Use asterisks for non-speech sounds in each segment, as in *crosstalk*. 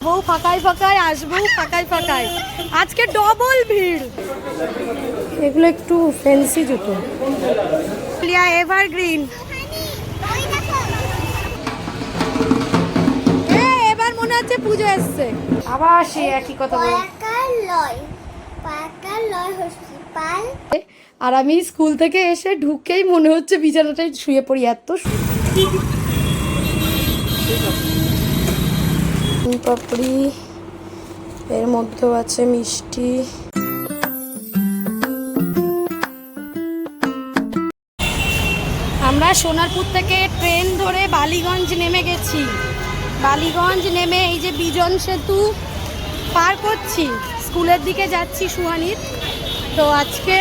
বউ ফাঁকায় ফাঁকায় আসব ফাঁকায় ফাঁকায় আজকে ডবল ভিড়। এগুলো একটু ফ্যান্সি জুতো। লিয়া এভারগ্রিন এবার মনে হচ্ছে পুজো এসছে। আবার সে একই কথা আর আমি স্কুল থেকে এসে ঢুকেই মনে হচ্ছে বিছানাটায় শুয়ে পড়ি এত শু- পাপড়ি, এর মধ্যেও আছে মিষ্টি। আমরা সোনারপুর থেকে ট্রেন ধরে বালিগঞ্জ নেমে গেছি। বালিগঞ্জ নেমে এই যে বিজন সেতু পার করছি, স্কুলের দিকে যাচ্ছি সুহানির। তো আজকে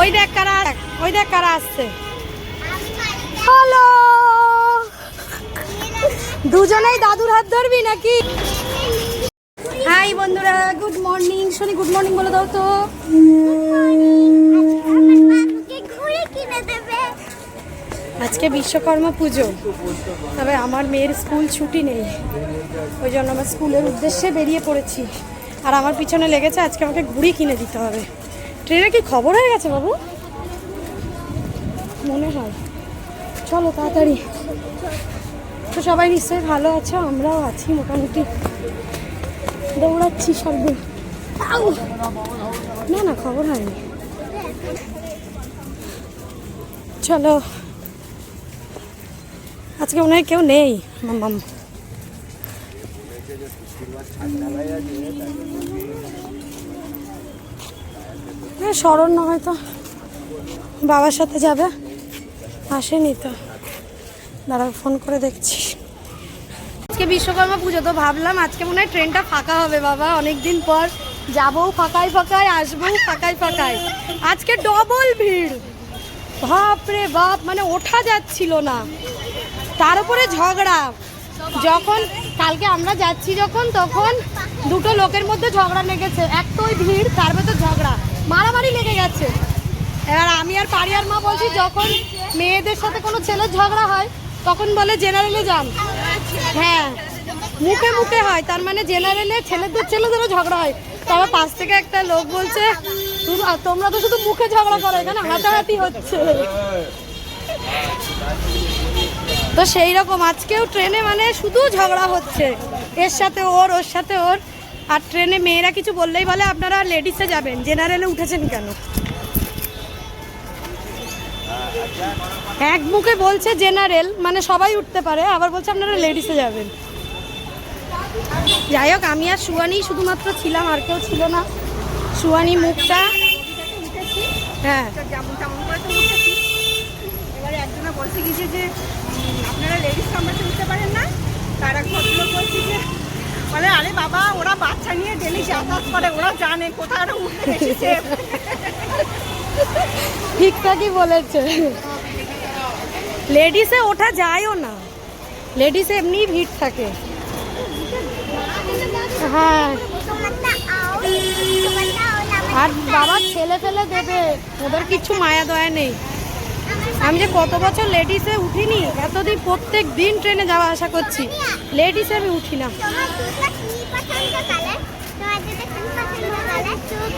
ওই দেখ কারা, ওই দেখ কারা আসছে। হ্যালো! দুজনেই দাদুর হাত ধরবি নাকি? হাই বন্ধুরা good morning Shani good morning বলে দাও তো। আজকে বিশ্বকর্মা পুজো। তবে আমার মেয়ের স্কুল ছুটি নেই। ওই জন্য আমার স্কুলের উদ্দেশ্যে বেরিয়ে পড়েছি। আর আমার পিছনে লেগেছে আজকে আমাকে ঘুড়ি কিনে দিতে হবে। ট্রেনে কি খবর হয়ে গেছে বাবু? মনে হয়। চলো তাড়াতাড়ি। তো সবাই নিশ্চয়ই ভালো আছো? আমরাও আছি মোটামুটি। দৌড়াচ্ছি সবদিন! না না, খবর হয়নি। চলো। আজকে মনে হয় কেউ নেই মাম্মাম হ্যাঁ স্মরণ না হয়তো বাবার সাথে যাবে। আসেনি তো। দাঁড়া, ফোন করে দেখছি। আজকে বিশ্বকর্মা পুজো, তো ভাবলাম আজকে মনে হয় ট্রেনটা ফাঁকা হবে বাবা অনেক দিন পর। যাব ফাঁকায় ফাঁকায়, আসব ফাঁকায় ফাঁকায়। আজকে ডবল ভিড়। বাপ রে বাপ মানে ওঠা যাচ্ছিল না। তার উপরে ঝগড়া। যখন, কালকে আমরা যাচ্ছি যখন, তখন দুটো লোকের মধ্যে ঝগড়া লেগেছে। এক তো ওই ভিড়, তার ভেতর ঝগড়া। মারামারি লেগে গেছে। এবার আমি আর পারিয়ার মা বলছি, যখন মেয়েদের সাথে কোনো ছেলের ঝগড়া হয় তখন বলে জেনারেলে যান। হ্যাঁ মুখে মুখে হয়, তার মানে জেনারেলে ছেলেদের ছেলেদেরও ঝগড়া হয়। তারপর পাশ থেকে একটা লোক বলছে তোমরা তো শুধু মুখে ঝগড়া করো, এখানে হাতাহাতি হচ্ছে। তো সেই রকম, আজকেও ট্রেনে মানে শুধু ঝগড়া হচ্ছে। এর সাথে ওর ওর সাথে ওর। আর ট্রেনে মেয়েরা কিছু বললেই বলে, আপনারা লেডিসে যাবেন জেনারেলে উঠেছেন কেন? এক মুখে বলছে জেনারেল মানে সবাই উঠতে পারে, আবার বলছে আপনারা লেডিসে যাবেন। যাই হোক, আমি আর সুয়ানি শুধুমাত্র ছিলাম, আর কেউ ছিল না। সুয়ানি মুখটা হ্যাঁ। এবারে একজনে বলছে কি যে আপনারা লেডিস কামরাতে উঠতে পারেন না। তার ভদ্রলোক বলছে যে, বলে, আরে বাবা, ওরা বাচ্চা নিয়ে ডেলি যাতায়াত করে, ওরা জানে কোথায় ওরা। ঠিকঠাকই বলেছে। লেডিসে ওঠা যায়ও না। লেডিসে এমনি ভিড় থাকে। হ্যাঁ। আর বাবা ছেলে ফেলে দেবে। ওদের কিছু মায়া দয়া নেই। আমি যে কত বছর লেডিসে উঠিনি এতদিন প্রত্যেক দিন ট্রেনে যাওয়া আসা করছি। লেডিসে আমি উঠি না তোমার দুটো কি পছন্দ কালার তোমার দুটো কি পছন্দ কালার চোখ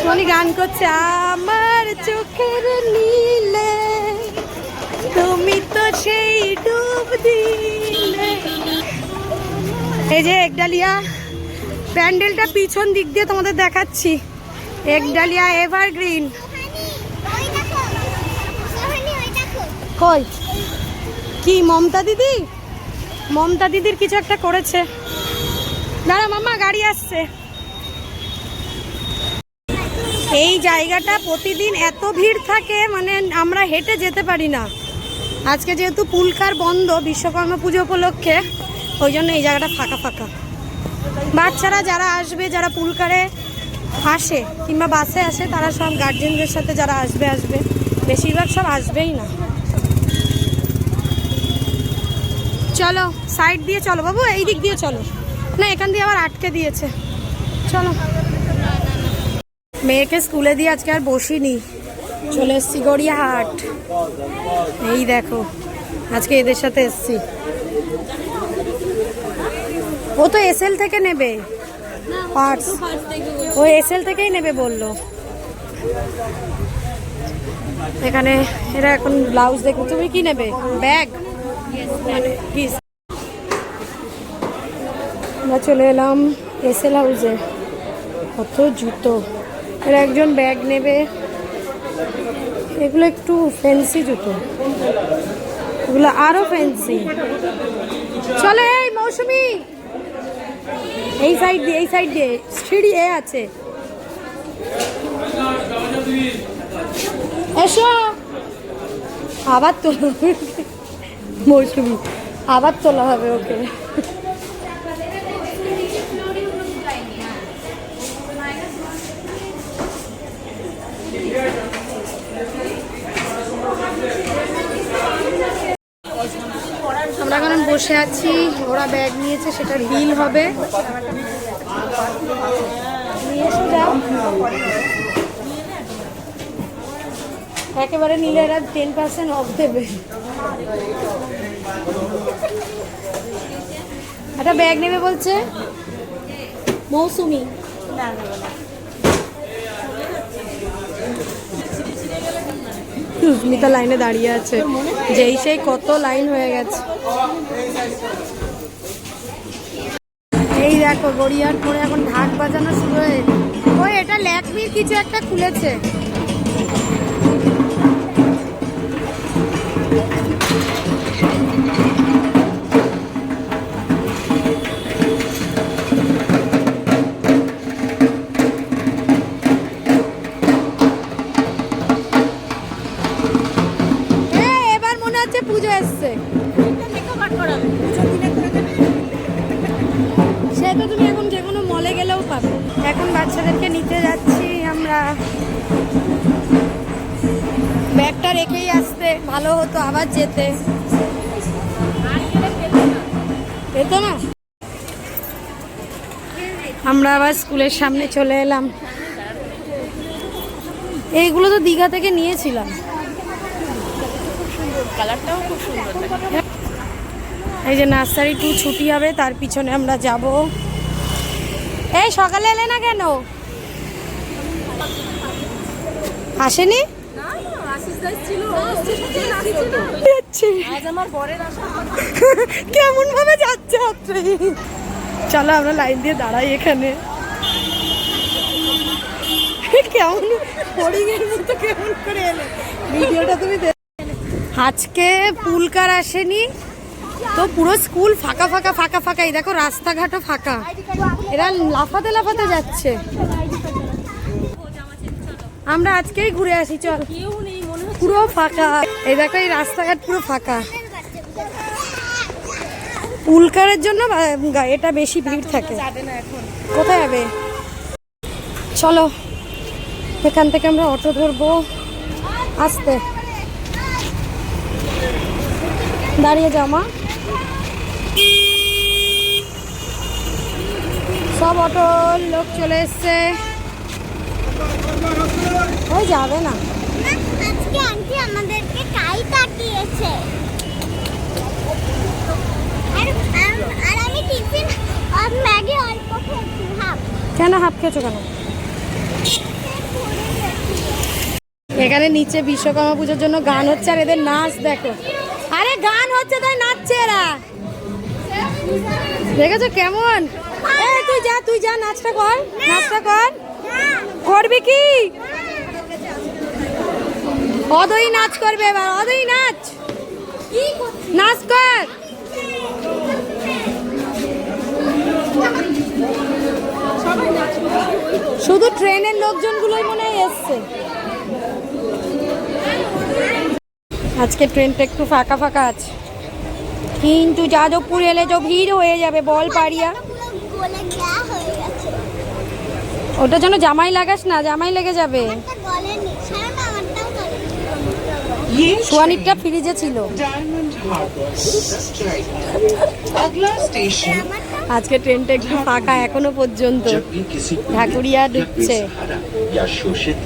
সোনি গান করছে, আমার চোখের নীলে তুমি তো সেই ডুব দিলে। এই যে একডালিয়া, প্যান্ডেলটা পিছন দিক দিয়ে তোমাদের দেখাচ্ছি। একডালিয়া এভারগ্রিন কই? কি, মমতা দিদি? মমতা দিদির কিছু একটা করেছে। দাঁড়া, মাম্মা, গাড়ি আসছে। এই জায়গাটা প্রতিদিন এত ভিড় থাকে মানে আমরা হেঁটে যেতে পারি না। আজকে যেহেতু পুলকার বন্ধ, বিশ্বকর্মা পুজো উপলক্ষে, ওই জন্য এই জায়গাটা ফাঁকা ফাঁকা। বাচ্চারা যারা আসবে, যারা পুলকারে আসে কিংবা বাসে আসে, তারা সব গার্জেনদের সাথে যারা আসবে আসবে। বেশিরভাগ সব আসবেই না। চলো সাইড দিয়ে চলো। বাবু এই দিক দিয়ে চলো। না, এখান দিয়ে আবার আটকে দিয়েছে। চলো। মেয়েকে স্কুলে দিয়ে আজকে আর বসিনি। চলে এসছি গড়িয়াহাট। এই দেখো, আজকে এদের সাথে এসছি। ও তো এসএল থেকে নেবে। পার্টস ও এসএল থেকেই নেবে বলল। এখানে এরা এখন ব্লাউজ দেখো, তুমি কি নেবে? ব্যাগ? মানে আমরা চলে এলাম এসএল হাউসে কত জুতো। এরা একজন ব্যাগ নেবে। এগুলো একটু ফ্যান্সি জুতো। এগুলো আরও ফ্যান্সি চলে এই মৌসুমি। এই সাইড দিয়ে, এই সাইড দিয়ে। সিঁড়ি এ আছে। এসো। আবার তোলা মৌসুমি, আবার তোলা হবে ওকে আমরা এখন বসে আছি, ওরা ব্যাগ নিয়েছে সেটার বিল হবে। একেবারে নিলে এরা টেন পার্সেন্ট অফ দেবে। একটা ব্যাগ নেবে বলছে? মৌসুমি। সুস্মিতা লাইনে দাঁড়িয়ে আছে। যেই সেই কত লাইন হয়ে গেছে। এই দেখো গড়িয়ার পরে এখন ঢাক বাজানো শুরু হয়ে ওই এটা ল্যাকমির কিছু একটা খুলেছে। পেত না? আমরা আবার স্কুলের সামনে চলে এলাম। এইগুলো তো দীঘা থেকে নিয়েছিলাম। কালারটাও খুব সুন্দর এই যে নার্সারি টু ছুটি হবে তার পিছনে আমরা যাব। এই সকালে এলে না কেন? আসেনি? যাচ্ছে। কেমন ভাবে যাচ্ছে আপনি চলো আমরা লাইন দিয়ে দাঁড়াই এখানে। কেমন? মতো কেমন করে এলে? ভিডিওটা তুমি আজকে পুলকার আসেনি তো পুরো স্কুল ফাঁকা ফাঁকা ফাঁকা ফাঁকা। এই দেখো রাস্তাঘাটও ফাঁকা। এরা লাফাতে লাফাতে যাচ্ছে। আমরা আজকেই ঘুরে আসি চল। পুরো ফাঁকা। এই দেখো এই রাস্তাঘাট পুরো ফাঁকা। পুলকারের জন্য এটা বেশি ভিড় থাকে। কোথায় যাবে? চলো এখান থেকে আমরা অটো ধরবো। আসতে। দাঁড়িয়ে যাও মা। সব অটোর লোক চলে এসছে। ওই যাবে না। আজকে আন্টি আমাদেরকে কাই কাটিয়েছে আর আমি টিফিন আর ম্যাগি অল্প খেয়েছি হাফ কেন হাফ খেয়েছো কেন? এখানে নিচে বিশ্বকর্মা পুজোর জন্য গান হচ্ছে আর এদের নাচ দেখো। আরে গান হচ্ছে তাই নাচছে এরা। দেখেছ কেমন? তুই যা তুই যা, নাচটা কর নাচটা কর করবি কি অদই নাচ করবে এবার অদই নাচ। নাচ কর। শুধু ট্রেনের লোকজনগুলোই মনে হয় এসছে। আজকে ট্রেনটা একটু ফাঁকা ফাঁকা আছে। কিন্তু যাদবপুর এলে তো ভিড় হয়ে যাবে বল পাড়িয়া ওটা জন্য জামাই লাগাস না জামাই লেগে যাবে একটা গলেনি সারা আমারটাও গলেনি ये সোয়ানিরটা ফ্রিজে ছিল डायमंड हार्बर स्ट्राइक अगला स्टेशन আজকে ট্রেনটা একটু ফাঁকা এখনো পর্যন্ত जब भी किसी पीड़ित ঢাকুরিয়া या ঢুকছে बेसहारा या शोषित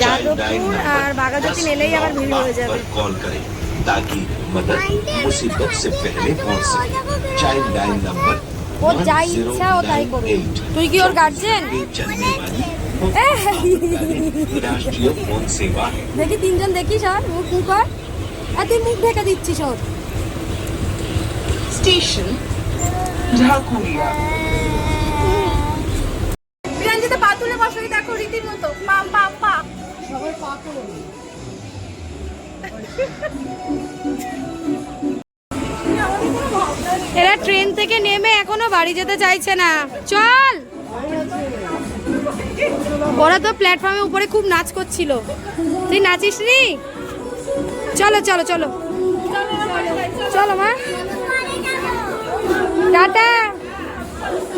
যাদবপুর আর বাঘাযতীন এলেই আবার ভিড় হয়ে যাবে पर कॉल करें ताकि मदद मुसीबत से पहले पहुंच सके चाइल्ड लाइन नंबर ওর যা ইচ্ছা ও তাই করবে তুই কি ওর গার্জেন *laughs* দেখি তিনজন দেখিস আর মুখ মুখ আর মুখ ঢেকে দিচ্ছিস ওর। স্টেশন। এরা ট্রেন থেকে নেমে এখনও বাড়ি যেতে চাইছে না। চল! ওরা তো প্ল্যাটফর্মের উপরে খুব নাচ করছিল। তুই নাচিস নি? চলো চলো চলো। চলো, মা। টাটা।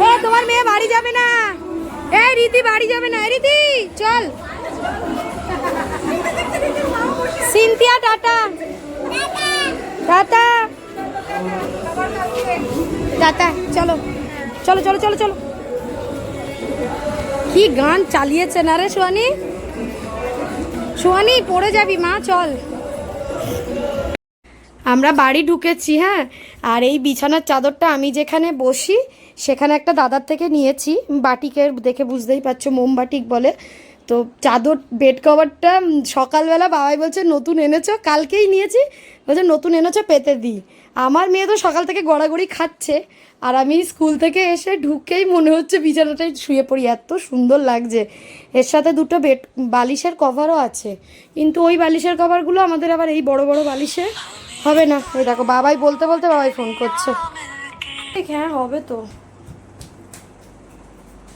এ, তোমার মেয়ে বাড়ি যাবে না। এই রীতি বাড়ি যাবে না। রীতি, চল। Cynthia, tata. টাটা। টাটা। চলো চলো চলো চলো চলো। কি গান চালিয়েছে না রে সোয়ানি সোয়ানি পড়ে যাবি মা, চল। আমরা বাড়ি ঢুকেছি হ্যাঁ? আর এই বিছানার চাদরটা আমি যেখানে বসি, সেখানে একটা দাদার থেকে নিয়েছি। বাটিকের দেখে বুঝতেই পারছ, মোমবাটিক বলে। তো চাদর, বেড কভারটা সকালবেলা বাবাই বলছে, নতুন এনেছো? কালকেই নিয়েছি। বলছে, নতুন এনেছো, পেতে দিই আমার মেয়ে তো সকাল থেকে গড়াগড়ি খাচ্ছে, আর আমি স্কুল থেকে এসে ঢুকেই মনে হচ্ছে বিছানাটাই শুয়ে পড়ি। এত সুন্দর লাগছে। এর সাথে দুটো বেড, বালিশের কভারও আছে। কিন্তু ওই বালিশের কভারগুলো আমাদের আবার এই বড় বড় বালিশে হবে না। ওই দেখো, বাবাই বলতে বলতে বাবাই ফোন করছে। হ্যাঁ হবে তো।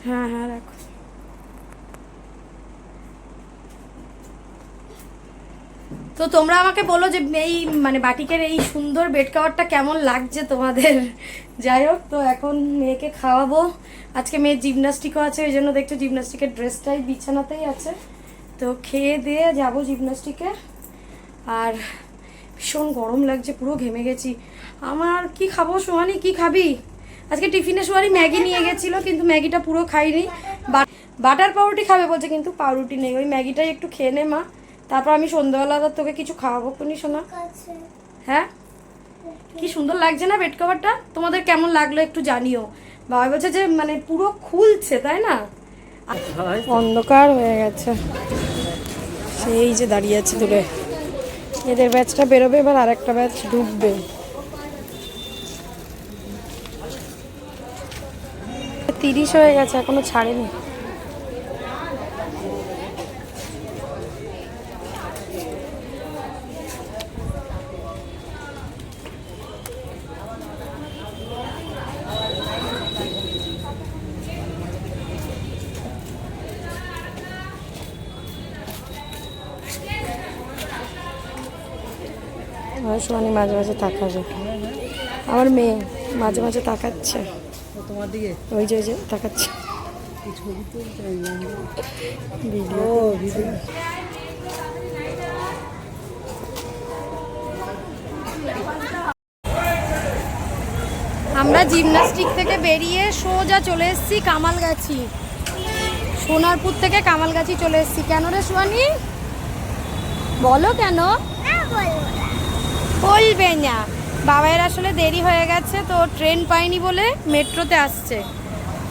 হ্যাঁ হ্যাঁ রাখো। তো তোমরা আমাকে বলো যে এই মানে বাটিকের এই সুন্দর বেড কাভারটা কেমন লাগছে তোমাদের? যাই হোক, তো এখন মেয়েকে খাওয়াবো। আজকে মেয়ের জিমনাস্টিকও আছে, ওই জন্য দেখছ জিমনাস্টিকের ড্রেসটাই বিছানাতেই আছে। তো খেয়ে দিয়ে যাব জিমনাস্টিকে। আর ভীষণ গরম লাগছে, পুরো ঘেমে গেছি। আমার কি খাব সোহানি? কি খাবি? আজকে টিফিনে সোহানি ম্যাগি নিয়ে গেছিল, কিন্তু ম্যাগিটা পুরো খাইনি। বাটার পাউরুটি খাবে বলছে, কিন্তু পাউরুটি নেই। ওই ম্যাগিটাই একটু খেয়ে নে মা। তারপর আমি সন্ধ্যাবেলা আবার তোকে কিছু খাওয়াবো কোনি শোনা হ্যাঁ? কি সুন্দর লাগছে না বেড কভারটা তোমাদের কেমন লাগল একটু জানিও। বাবা বলছে যে মানে পুরো খুলছে তাই না? অন্ধকার হয়ে গেছে। সেই যে দাঁড়িয়ে আছে দূরে। এদের ব্যাচটা বেরোবে এবার আরেকটা ব্যাচ ঢুকবে। তিরিশ হয়ে গেছে এখনও ছাড়েনি আমার সোয়ানি মাঝে মাঝে তাকাবে। আমার মেয়ে মাঝে মাঝে তাকাচ্ছে। তোমার দিকে ওই যে ওই যে তাকাচ্ছে। ভিডিও আমরা জিমনাস্টিক থেকে বেরিয়ে সোজা চলে এসেছি কামালগাছি। সোনারপুর থেকে কামালগাছি চলে এসেছি। কেন রে সোয়ানি? বলো কেন? না বলব না। বাবাইয়ের আসলে দেরি হয়ে গেছে, তো ট্রেন পাইনি বলে মেট্রোতে আসছে।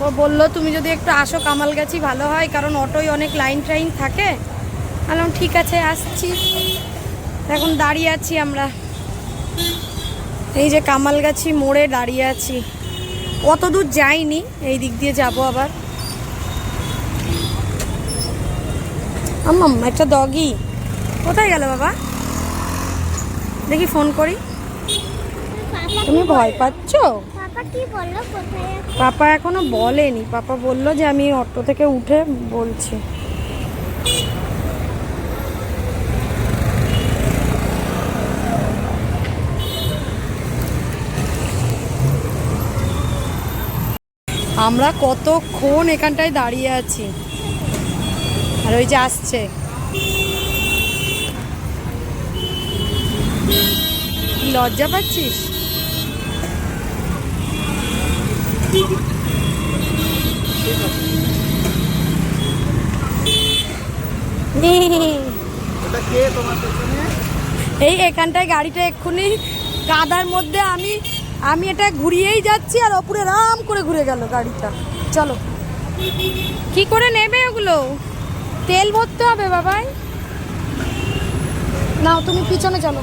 ও বলল, তুমি যদি একটু আসো কামালগাছি, ভালো হয়, কারণ অটোয় অনেক লাইন ট্রাইন থাকে। বললাম, ঠিক আছে, আসছি। এখন দাঁড়িয়ে আছি আমরা। এই যে কামালগাছি মোড়ে দাঁড়িয়ে আছি। অত দূর যাইনি, এই দিক দিয়ে যাব আবার। আম্মাম, একটা ডগি কোথায় গেল বাবা? দেখি ফোন করি। তুমি ভয় পাচ্ছ? পাপা এখনও বলেনি। পাপা বলল যে আমি অটো থেকে উঠে বলছি। আমরা কতক্ষণ এখানটায় দাঁড়িয়ে আছি? আর ওই যে আসছে। লজ্জা পাচ্ছিস? এই এখানটায় গাড়িটা এক্ষুনি কাদার মধ্যে আমি আমি এটা ঘুরিয়েই যাচ্ছি আর ওপরে রাম করে ঘুরে গেল গাড়িটা। চলো। কি করে নেবে ওগুলো? তেল ভরতে হবে বাবাই। নাও তুমি পিছনে চলো।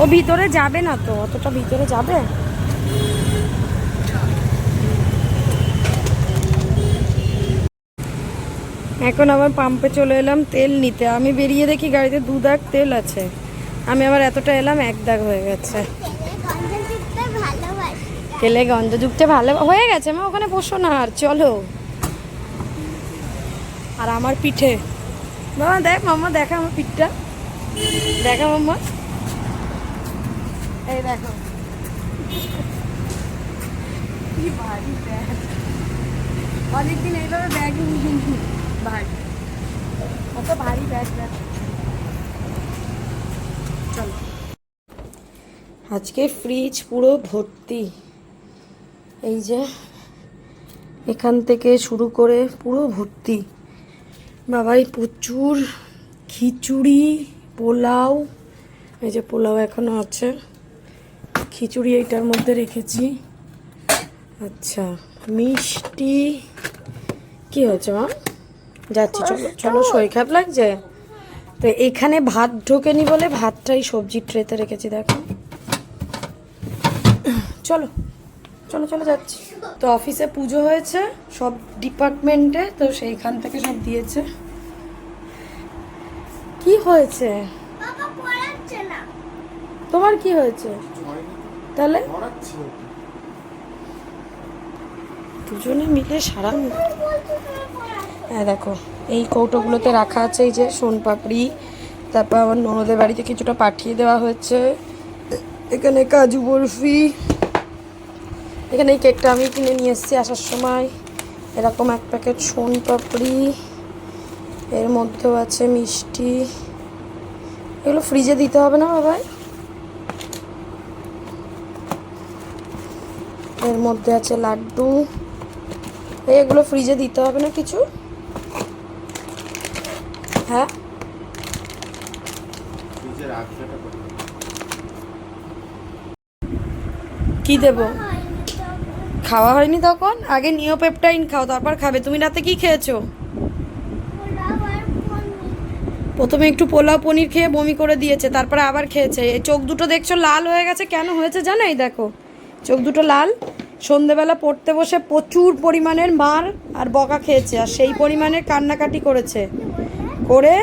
ও ভিতরে যাবে না তো অতটা ভিতরে যাবে? এখন আবার পাম্পে চলে এলাম তেল নিতে। আমি বেরিয়ে দেখি গাড়িতে দু দাগ তেল আছে। আমি আবার এতটা এলাম এক দাগ হয়ে গেছে। তেলে গন্ধ যুগতে ভালো হয়ে গেছে মা ওখানে বসো না আর চলো। আর আমার পিঠে। বাবা, দেখ মাম্মা দেখা আমার পিঠটা। দেখা মাম্মা এই দেখো। কি ভারী ব্যাগ অনেকদিন এইভাবে ব্যাগ ভারী। কত ভারী ব্যাগ ব্যাগ চলো। আজকে ফ্রিজ পুরো ভর্তি। এই যে, এখান থেকে শুরু করে পুরো ভর্তি। বাবাই প্রচুর খিচুড়ি পোলাও এই যে পোলাও এখনও আছে। খিচুড়ি এইটার মধ্যে রেখেছি। আচ্ছা মিষ্টি কি হয়েছে মা? যাচ্ছি চলো চলো শরীর খারাপ লাগছে? তো এখানে ভাত ঢোকেনি বলে ভাতটাই সবজির ট্রেতে রেখেছি দেখো। চলো। চলো চলো যাচ্ছি। তো অফিসে পুজো হয়েছে সব ডিপার্টমেন্টে তো সেইখান থেকে সব দিয়েছে। কি হয়েছে? বাবা পড়াচ্ছে না। তোমার কি হয়েছে? তাহলে? দুজনে মিলে সারা হ্যাঁ দেখো এই কৌটোগুলোতে রাখা আছে এই যে সোনপাপড়ি তারপর আমার ননদের বাড়িতে কিছুটা পাঠিয়ে দেওয়া হয়েছে। এখানে কাজু বরফি এখানে এই কেকটা আমি কিনে নিয়ে এসেছি আসার সময়। এরকম এক প্যাকেট সোনপাপড়ি এর মধ্যেও আছে মিষ্টি। এগুলো ফ্রিজে দিতে হবে না বাবাই? এর মধ্যে আছে লাড্ডু। এগুলো ফ্রিজে দিতে হবে না কিছু? হ্যাঁ? কি দেবো? খাওয়া হয়নি তখন? আগে নিওপেপটাইন খাও, তারপর খাবে। তুমি রাতে কি খেয়েছো? প্রথমে একটু পোলাও পনির খেয়ে বমি করে দিয়েছে, তারপরে আবার খেয়েছে। এই চোখ দুটো দেখছ লাল হয়ে গেছে? কেন হয়েছে জানো এই দেখো, চোখ দুটো লাল। সন্ধেবেলা পড়তে বসে প্রচুর পরিমাণের মার আর বকা খেয়েছে, আর সেই পরিমাণের কান্নাকাটি করেছে। করে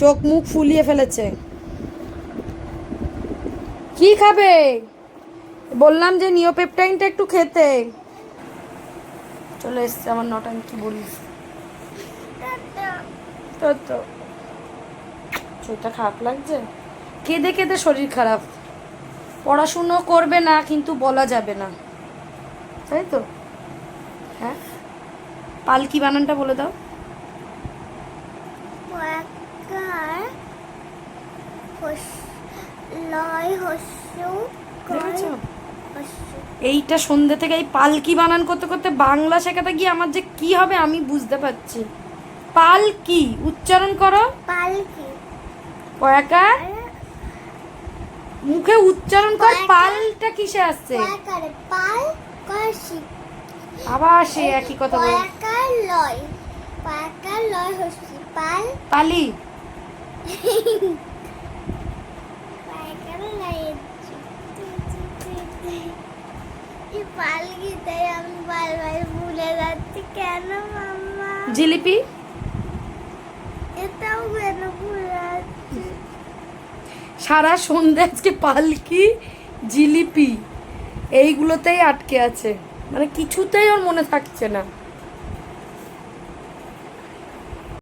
চোখ মুখ ফুলিয়ে ফেলেছে। কি খাবে? বললাম যে নিওপেপটাইনটা একটু খেতে। চলে এসছে আমার নটান কি বলিস? তো তো শরীরটা খারাপ লাগছে? কেঁদে কেঁদে শরীর খারাপ। পড়াশুনো করবে না কিন্তু বলা যাবে না। তাই তো? হ্যাঁ? পালকি বানানটা বলে দাও। লয় হস্যু এইটা সন্ধ্যে থেকে এই পালকি বানান করতে করতে বাংলা শেখাতে গিয়ে আমার যে কি হবে আমি বুঝতে পারছি। পালকি উচ্চারণ করো। পালকি। কয়াকার? মুখে উচ্চারণ কর পালটা কিসে আসছে? পাল আবার সে একই কথা বল। লয়। পাল। পালি *laughs* ওয়াকার লয় এই পালকিটাই আমি বারবার ভুলে যাচ্ছি কেন মাম্মা জিলিপি? সারা সন্ধে আজকে পালকি জিলিপি এইগুলোতেই আটকে আছে। মানে কিছুতেই ওর মনে থাকছে না।